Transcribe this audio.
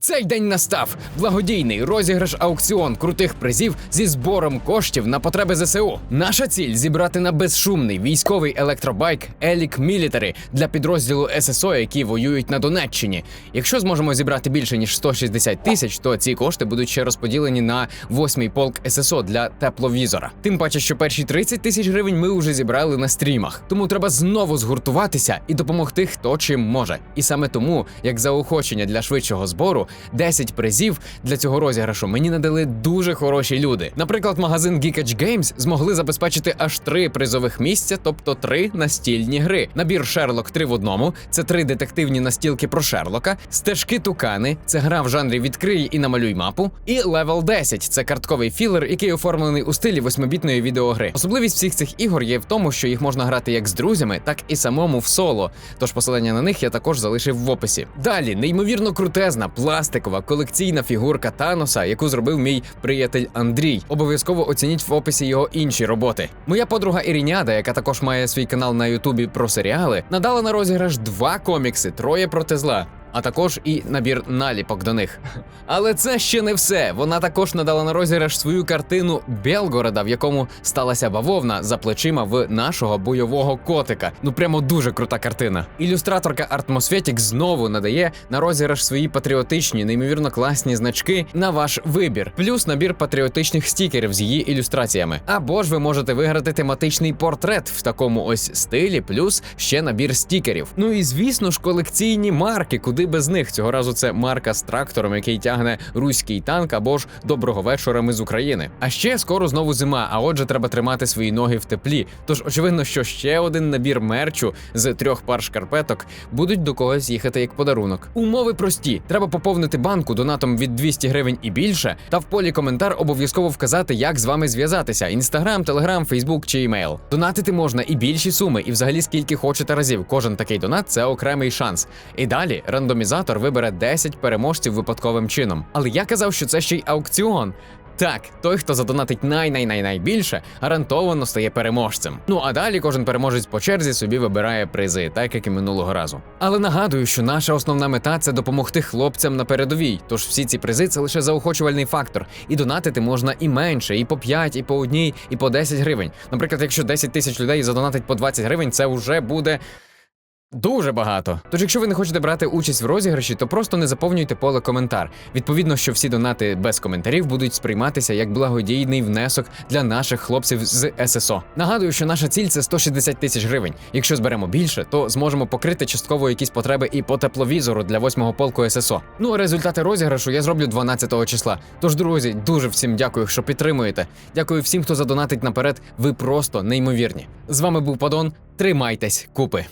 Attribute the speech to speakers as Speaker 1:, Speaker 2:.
Speaker 1: Цей день настав благодійний розіграш аукціон крутих призів зі збором коштів на потреби ЗСУ. Наша ціль зібрати на безшумний військовий електробайк Елік Мілітарі для підрозділу ССО, які воюють на Донеччині. Якщо зможемо зібрати більше ніж 160 тисяч, то ці кошти будуть ще розподілені на восьмий полк ССО для тепловізора. Тим паче, що перші 30 тисяч гривень ми вже зібрали на стрімах. Тому треба знову згуртуватися і допомогти хто чим може. І саме тому, як заохочення для швидшого збору, 10 призів для цього розіграшу мені надали дуже хороші люди. Наприклад, магазин Geekage Games змогли забезпечити аж три призових місця, тобто три настільні гри. Набір Шерлок 3 в одному це три детективні настілки про Шерлока, стежки Тукани, це гра в жанрі відкрий і намалюй мапу. І Level 10 це картковий філер, який оформлений у стилі восьмибітної відеогри. Особливість всіх цих ігор є в тому, що їх можна грати як з друзями, так і самому в соло. Тож посилання на них я також залишив в описі. Далі неймовірно крутезна пластикова колекційна фігурка Таноса, яку зробив мій приятель Андрій. Обов'язково оцініть в описі його інші роботи. Моя подруга Іріняда, яка також має свій канал на Ютубі про серіали, надала на розіграш два комікси Троє проти зла. А також і набір наліпок до них. Але це ще не все. Вона також надала на розіграш свою картину Белгорода, в якому сталася бавовна за плечима в нашого бойового котика. Ну прямо дуже крута картина. Ілюстраторка Артмосфетік знову надає на розіграш свої патріотичні, неймовірно класні значки на ваш вибір, плюс набір патріотичних стікерів з її ілюстраціями. Або ж ви можете виграти тематичний портрет в такому ось стилі, плюс ще набір стікерів. Ну і звісно ж, колекційні марки, куди без них цього разу це марка з трактором, який тягне руський танк, або ж доброго вечора ми з України. А ще скоро знову зима, а отже, треба тримати свої ноги в теплі. Тож очевидно, що ще один набір мерчу з трьох пар шкарпеток будуть до когось їхати як подарунок. Умови прості: треба поповнити банку донатом від 200 гривень і більше, та в полі коментар обов'язково вказати, як з вами зв'язатися: інстаграм, телеграм, фейсбук чи імейл. Донатити можна і більші суми, і взагалі скільки хочете разів. Кожен такий донат це окремий шанс. І далі рандомізатор вибере 10 переможців випадковим чином. Але я казав, що це ще й аукціон. Так, той, хто задонатить най-най-най-найбільше, гарантовано стає переможцем. Ну а далі кожен переможець по черзі собі вибирає призи, так як і минулого разу. Але нагадую, що наша основна мета це допомогти хлопцям на передовій. Тож всі ці призи це лише заохочувальний фактор. І донатити можна і менше, і по 5, і по одній, і по 10 гривень. Наприклад, якщо 10 тисяч людей задонатить по 20 гривень, це вже буде. Дуже багато. Тож, якщо ви не хочете брати участь в розіграші, то просто не заповнюйте поле коментар. Відповідно, що всі донати без коментарів будуть сприйматися як благодійний внесок для наших хлопців з ССО. Нагадую, що наша ціль це 160 тисяч гривень. Якщо зберемо більше, то зможемо покрити частково якісь потреби і по тепловізору для восьмого полку ССО. Ну а результати розіграшу я зроблю 12 числа. Тож, друзі, дуже всім дякую, що підтримуєте. Дякую всім, хто задонатить наперед. Ви просто неймовірні. З вами був Падон. Тримайтесь, купи.